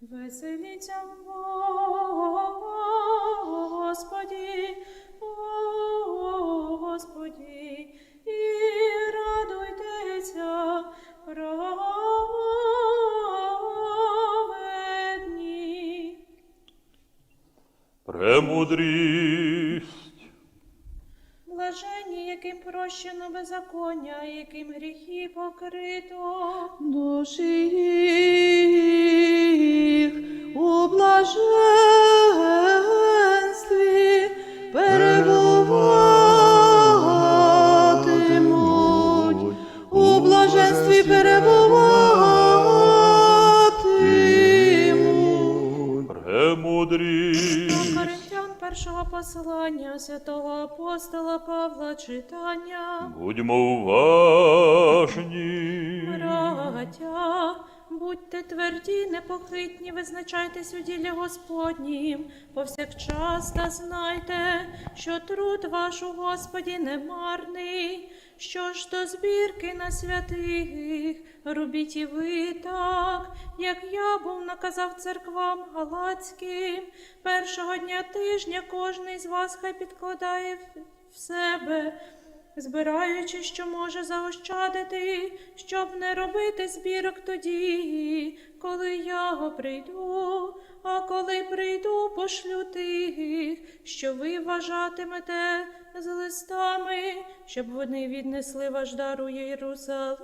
Веселіться в Господі, Господі, і радуйтеся, праведні. Премудрість. Блаженні, яким прощено беззаконня, яким гріхи покрито. Душі перебуватимуть. Коринтян першого послання святого апостола Павла читання. Будьмо уважні. Браття, будьте тверді, непохитні, визначайтесь у ділі Господнім, повсякчас та знайте, що труд ваш у Господі не марний, що ж до збірки на святих, робіть і ви так, як я був наказав церквам галацьким, першого дня тижня кожний з вас хай підкладає в- себе збираючи, що може заощадити, щоб не робити збірок тоді, коли я прийду, а коли прийду, пошлю тих, що ви вважатимете з листами, щоб вони віднесли ваш дар у Єрусалим.